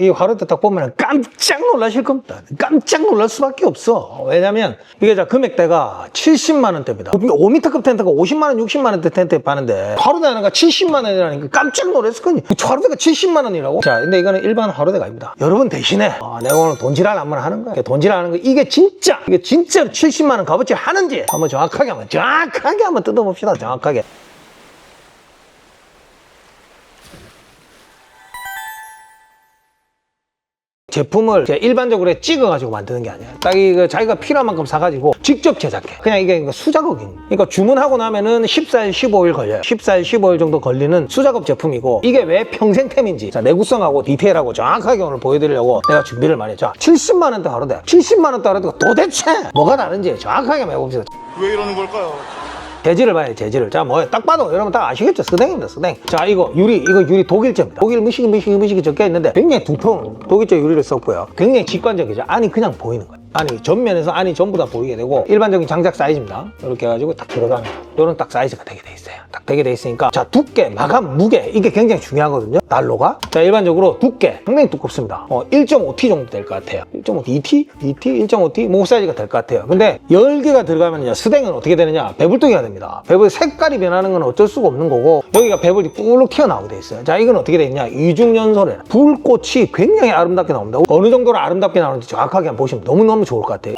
이 화로대 딱 보면 깜짝 놀라실 겁니다. 깜짝 놀랄 수밖에 없어. 왜냐면 이게 자 금액대가 70만 원대입니다. 5m급 텐트가 50만 원, 60만 원대 텐트에 파는데 화로대 하나가 70만 원이라니까 깜짝 놀랐을 거니. 화로대가 70만 원이라고? 자, 근데 이거는 일반 화로대가 아닙니다. 여러분 대신에 아, 내가 오늘 돈지랄 한번 하는 거야. 돈지랄 하는 거 이게 진짜 이게 진짜로 70만 원 값어치 하는지 한번 정확하게 한번 정확하게 한번 뜯어봅시다. 정확하게. 제품을 일반적으로 찍어가지고 만드는 게 아니야. 딱 이거 자기가 필요한 만큼 사가지고 직접 제작해. 그냥 이게 이거 수작업인. 그러니까 주문하고 나면은 14일, 15일 걸려요. 14일, 15일 정도 걸리는 수작업 제품이고 이게 왜 평생템인지 자, 내구성하고 디테일하고 정확하게 오늘 보여드리려고 내가 준비를 많이 했죠. 70만 원대 하루대. 70만 원대 하루대가 도대체 뭐가 다른지 정확하게 한번 해봅시다. 왜 이러는 걸까요? 재질을 돼, 재질을. 자, 뭐, 딱 봐도 여러분 다 아시겠죠? 스댕입니다, 스댕. 자, 이거 유리, 이거 유리 독일제입니다. 독일 미시기, 미시기, 미시기 적혀 있는데 굉장히 두꺼운 독일제 유리를 썼고요. 굉장히 직관적이죠. 안이 그냥 보이는 거예요. 안이 전면에서 안이 전부 다 보이게 되고 일반적인 장작 사이즈입니다. 이렇게 해가지고 딱 들어가는 이런 딱 사이즈가 되게 돼 있어요. 딱 되게 돼 있으니까 자 두께, 마감, 무게 이게 굉장히 중요하거든요. 난로가 자 일반적으로 두께 상당히 두껍습니다. 어 1.5T 정도 될 것 같아요. 1.5T, 2T, 2T, 1.5T 뭐 사이즈가 될 것 같아요. 근데 열기가 들어가면요 스댕은 어떻게 되느냐 배불뚝이가 됩니다. 배불 색깔이 변하는 건 어쩔 수가 없는 거고 여기가 배불이 뿔룩 튀어나오게 돼 있어요. 자 이건 어떻게 돼 있냐 이중연소래 불꽃이 굉장히 아름답게 나옵니다. 어느 정도로 아름답게 나오는지 정확하게 한번 보시면 너무너무 좋을 것 같아요.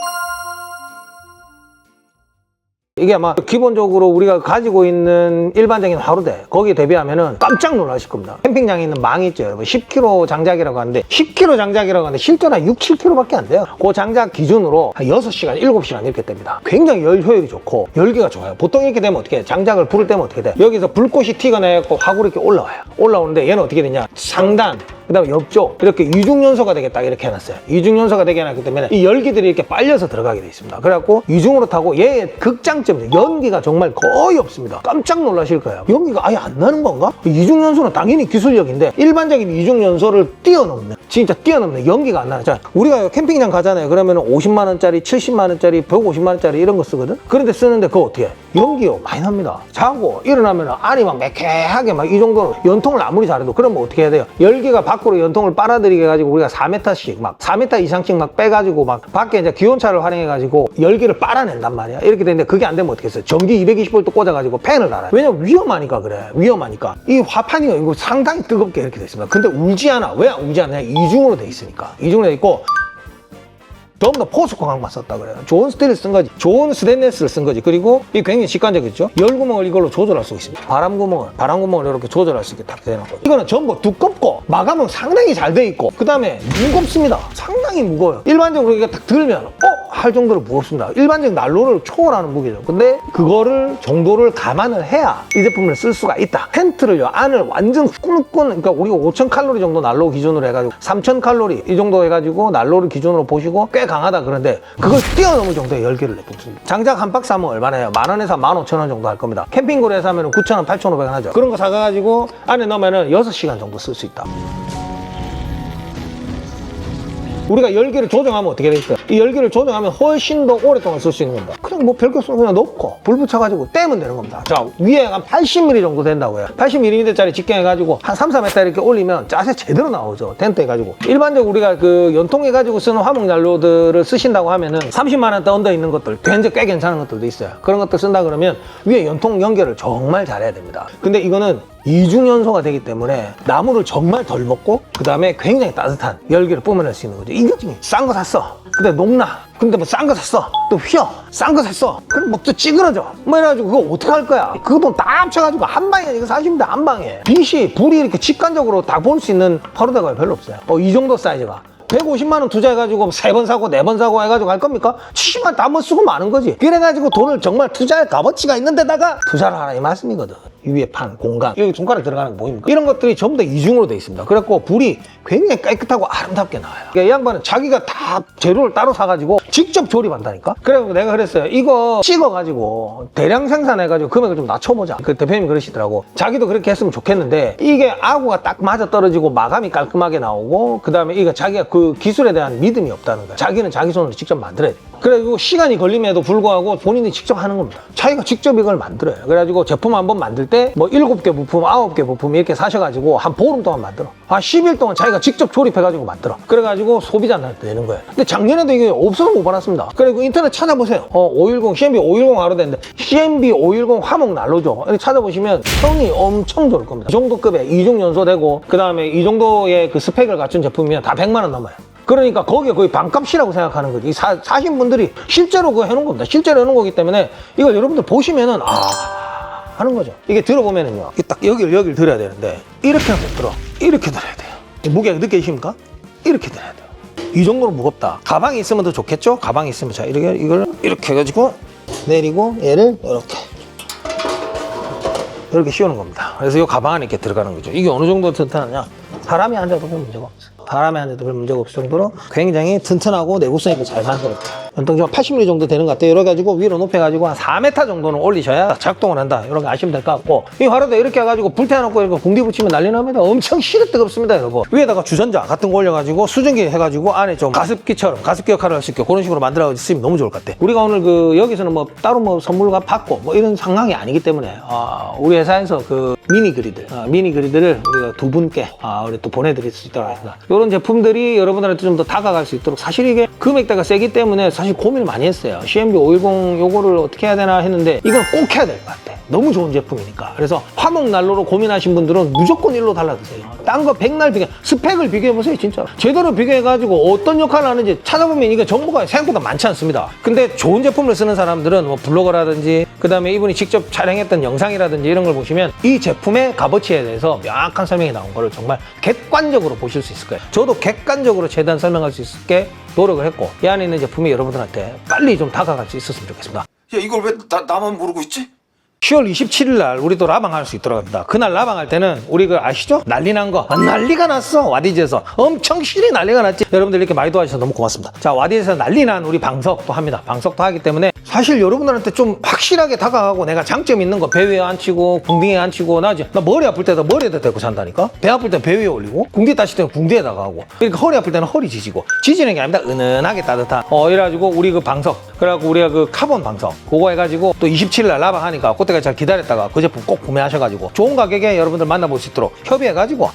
이게 아마 기본적으로 우리가 가지고 있는 일반적인 하루대 거기에 대비하면은 깜짝 놀라실 겁니다. 캠핑장에 있는 망이 있죠, 여러분. 10kg 장작이라고 하는데 10kg 장작이라고 하는데 실제로 한 6, 7kg밖에 안 돼요. 그 장작 기준으로 한 6시간, 7시간 이렇게 됩니다. 굉장히 열 효율이 좋고 열기가 좋아요. 보통 이렇게 되면 어떻게 해? 장작을 불을 때면 어떻게 돼? 여기서 불꽃이 튀어나고 화구로 이렇게 올라와요. 올라오는데 얘는 어떻게 되냐? 상단 그 다음에 옆쪽 이렇게 이중연소가 되겠다 이렇게 해놨어요. 이중연소가 되게 해놨기 때문에 이 열기들이 이렇게 빨려서 들어가게 돼 있습니다. 그래갖고 이중으로 타고 얘의 극장점은 연기가 정말 거의 없습니다. 깜짝 놀라실 거예요. 연기가 아예 안 나는 건가? 이중연소는 당연히 기술력인데 일반적인 이중연소를 뛰어넘는 진짜 뛰어넘는 연기가 안 나요. 자, 우리가 캠핑장 가잖아요. 그러면 50만 원짜리, 70만 원짜리, 150만 원짜리 이런 거 쓰거든. 그런데 쓰는데 그거 어떻게 해? 연기요 많이 납니다. 자고 일어나면 안이 막 매캐하게 막 이 정도로 연통을 아무리 잘해도 그러면 어떻게 해야 돼요? 열기가 밖 으로 연통을 빨아들이게 해가지고 우리가 4m씩 막 4m 이상씩 막 빼가지고 막 밖에 이제 기온차를 활용해가지고 열기를 빨아낸단 말이야. 이렇게 되는데 그게 안 되면 어떻게 했어요? 전기 220V 꽂아가지고 팬을 달아요. 왜냐면 위험하니까 그래. 위험하니까. 이 화판이 이거 상당히 뜨겁게 이렇게 돼 있습니다. 근데 울지 않아. 왜 울지 않냐? 이중으로 돼 있으니까. 이중으로 돼 있고 다 포스코 강만 썼다 그래요. 좋은 스테인을 쓴 거지. 좋은 스테인레스를 쓴 거지. 그리고 이 굉장히 직관적이죠. 열구멍을 이걸로 조절할 수 있습니다. 바람 구멍을, 바람 구멍을 이렇게 조절할 수 있게 딱 되는 거예요. 이거는 전부 두껍고 마감은 상당히 잘 돼 있고 그 다음에 무겁습니다. 상당히 무거워요. 일반적으로 이게 딱 들면 어? 할 정도로 무겁습니다. 일반적인 난로를 초월하는 무게죠. 근데 그거를 정도를 감안을 해야 이 제품을 쓸 수가 있다. 텐트를요 안을 완전 꾼꾼 그러니까 우리가 5,000 칼로리 정도 난로 기준으로 해가지고 3,000 칼로리 이 정도 해가지고 난로를 기준으로 보시고 꽤 강하다 그런데 그걸 뛰어넘을 정도의 열기를 내뿜습니다. 장작 한 박스 하면 얼마나요? 만 원에서 만 오천 원 정도 할 겁니다. 캠핑고에서 하면 9천 원, 8천 5백 원 하죠. 그런 거 사가지고 안에 넣으면 6시간 정도 쓸 수 있다. 우리가 열기를 조정하면 어떻게 돼 있어요? 이 열기를 조정하면 훨씬 더 오랫동안 쓸 수 있는 겁니다. 그냥 뭐 별거 없으면 그냥 넣고 불 붙여가지고 떼면 되는 겁니다. 자 위에 한 80mm 정도 된다고요. 80mm짜리 직경해가지고 한 3, 4m 이렇게 올리면 짜세 제대로 나오죠. 텐트 해가지고 일반적으로 우리가 그 연통해가지고 쓰는 화목 난로들을 쓰신다고 하면은 30만 원대 언더 있는 것들 굉장히 꽤 괜찮은 것들도 있어요. 그런 것들 쓴다 그러면 위에 연통 연결을 정말 잘해야 됩니다. 근데 이거는 이중연소가 되기 때문에 나무를 정말 덜 먹고 그 다음에 굉장히 따뜻한 열기를 뿜어낼 수 있는 거죠. 이거 중에 싼 거 샀어. 근데 녹나. 근데 뭐 싼 거 샀어. 또 휘어. 싼 거 샀어. 그럼 뭐 또 찌그러져. 뭐 이래가지고 그거 어떻게 할 거야? 그 돈 다 합쳐가지고 한 방에 이거 사시면 돼. 한 방에. 빛이, 불이 이렇게 직관적으로 다 볼 수 있는 파우더가 별로 없어요. 어, 이 정도 사이즈가. 150만 원 투자해가지고 세 번 사고 네 번 사고 해가지고 할 겁니까? 70만 다못 쓰고 마는 거지. 그래가지고 돈을 정말 투자할 값어치가 있는 데다가 투자를 하라 이 말씀이거든. 위에 판, 공간, 여기 손가락 들어가는 거 보입니까? 이런 것들이 전부 다 이중으로 돼 있습니다. 그래갖고 불이 굉장히 깨끗하고 아름답게 나와요. 그러니까 이 양반은 자기가 다 재료를 따로 사가지고 직접 조립한다니까? 그래서 내가 그랬어요. 이거 찍어가지고 대량 생산해가지고 금액을 좀 낮춰보자. 그 대표님이 그러시더라고. 자기도 그렇게 했으면 좋겠는데 이게 아구가 딱 맞아 떨어지고 마감이 깔끔하게 나오고 그 다음에 이거 자기가 그 기술에 대한 믿음이 없다는 거야. 자기는 자기 손으로 직접 만들어야 돼. 그래가지고 시간이 걸림에도 불구하고 본인이 직접 하는 겁니다. 자기가 직접 이걸 만들어요. 그래가지고 제품 한 번 만들 때 뭐 일곱 개 부품, 아홉 개 부품 이렇게 사셔가지고 한 보름 동안 만들어. 한 10일 동안 자기가 직접 조립해가지고 만들어. 그래가지고 소비자한테 내는 거예요. 근데 작년에도 이게 없어서 못 받았습니다. 그리고 인터넷 찾아보세요. 어, 510, CMB 510 하루 됐는데 CMB 510 화목 난로죠. 찾아보시면 평이 엄청 좋을 겁니다. 이 정도 급에 이중 연소되고 그 다음에 이 정도의 그 스펙을 갖춘 제품이면 다 100만 원 넘어요. 그러니까 거기에 거의 반값이라고 생각하는 거지. 사, 사신 분들이 실제로 그거 해놓은 겁니다. 실제로 해놓은 거기 때문에 이걸 여러분들 보시면은 아 하는 거죠. 이게 들어보면은요. 딱 여기를 여기를 들어야 되는데 이렇게 못 들어. 이렇게 들어야 돼요. 이 무게가 느껴지십니까? 이렇게 들어야 돼요. 이 정도로 무겁다. 가방이 있으면 더 좋겠죠? 가방이 있으면 자 이렇게 이걸 이렇게 해가지고 내리고 얘를 이렇게 이렇게 씌우는 겁니다. 그래서 이 가방 안에 이렇게 들어가는 거죠. 이게 어느 정도 튼튼하냐? 사람이 앉아도 별 문제가 없어요. 사람이 앉아도 별 문제가 없을 정도로 굉장히 튼튼하고 내구성이 잘 만들었다. 연통적 80mm 정도 되는 것 같아요. 이래가지고 위로 높여가지고 한 4m 정도는 올리셔야 작동을 한다. 이런 거 아시면 될 것 같고 이 화로도 이렇게 해가지고 불태워놓고 이렇게 궁디 붙이면 난리 납니다. 엄청 시려 뜨겁습니다, 여러분. 위에다가 주전자 같은 거 올려가지고 수증기 해가지고 안에 좀 가습기처럼 가습기 역할을 할 수 있게 그런 식으로 만들어 쓰면 너무 좋을 것 같아. 우리가 오늘 그 여기서는 뭐 따로 뭐 선물과 받고 뭐 이런 상황이 아니기 때문에 아, 우리 회사에서 그 미니 그리드, 아, 미니 그리드를 우리가 두 분께 아, 우리 또 보내드릴 수 있도록 하겠습니다. 이런 제품들이 여러분들한테 좀 더 다가갈 수 있도록 사실 이게 금액대가 세기 때문에 사실 고민을 많이 했어요. CMB 510 요거를 어떻게 해야 되나 했는데 이건 꼭 해야 될 것 같아. 너무 좋은 제품이니까. 그래서 화목 난로로 고민하신 분들은 무조건 일로 달라드세요. 딴 거 백날 비교, 스펙을 비교해보세요, 진짜. 제대로 비교해가지고 어떤 역할을 하는지 찾아보면 이게 정보가 생각보다 많지 않습니다. 근데 좋은 제품을 쓰는 사람들은 뭐 블로거라든지, 그 다음에 이분이 직접 촬영했던 영상이라든지 이런 걸 보시면 이 제품의 값어치에 대해서 명확한 설명이 나온 거를 정말 객관적으로 보실 수 있을 거예요. 저도 객관적으로 최대한 설명할 수 있게 노력을 했고, 이 안에 있는 제품이 여러분들한테 빨리 좀 다가갈 수 있었으면 좋겠습니다. 야 이걸 왜 나, 나만 모르고 있지? 10월 27일 날 우리도 라방할 수 있도록 합니다. 그날 라방할 때는 우리 그 아시죠? 난리 난 거. 아, 난리가 났어. 와디즈에서. 엄청 실이 난리가 났지. 여러분들 이렇게 많이 도와주셔서 너무 고맙습니다. 자, 와디즈에서 난리 난 우리 방석도 합니다. 방석도 하기 때문에 사실 여러분들한테 좀 확실하게 다가가고 내가 장점 있는 거 배 위에 앉히고 궁딩에 앉히고 나, 이제 나 머리 아플 때도 머리에다 대고 잔다니까? 배 아플 때 배 위에 올리고 궁디 따실 때는 궁디에다가 하고 그러니까 허리 아플 때는 허리 지지고 지지는 게 아닙니다. 은은하게 따뜻한. 어, 이래가지고 우리 그 방석 그래갖고 우리가 그 카본 방석 그거 해가지고 또 27일 날 라방 하니까 그때까지 잘 기다렸다가 그 제품 꼭 구매하셔가지고 좋은 가격에 여러분들 만나볼 수 있도록 협의해가지고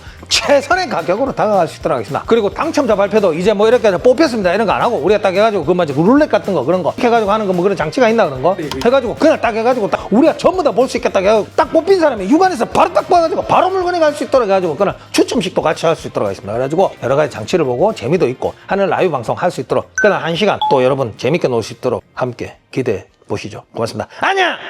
최선의 가격으로 다가갈 수 있도록 하겠습니다. 그리고 당첨자 발표도 이제 뭐 이렇게 해서 뽑혔습니다 이런 거 안 하고 우리가 딱 해가지고 그 마치 룰렛 같은 거 그런 거 해가지고 하는 거 뭐 그런 장치가 있나 그런 거 해가지고 그냥 딱 해가지고 딱 우리가 전부 다 볼 수 있겠다 해가지고 딱 뽑힌 사람이 육안에서 바로 딱 봐가지고 바로 물건에 갈 수 있도록 해가지고 그런 추첨식도 같이 할 수 있도록 하겠습니다. 그래가지고 여러 가지 장치를 보고 재미도 있고 하는 라이브 방송 할 수 있도록 그날 한 시간 또 여러분 재밌게 놀 수 있도록 함께 기대해 보시죠. 고맙습니다. 안녕!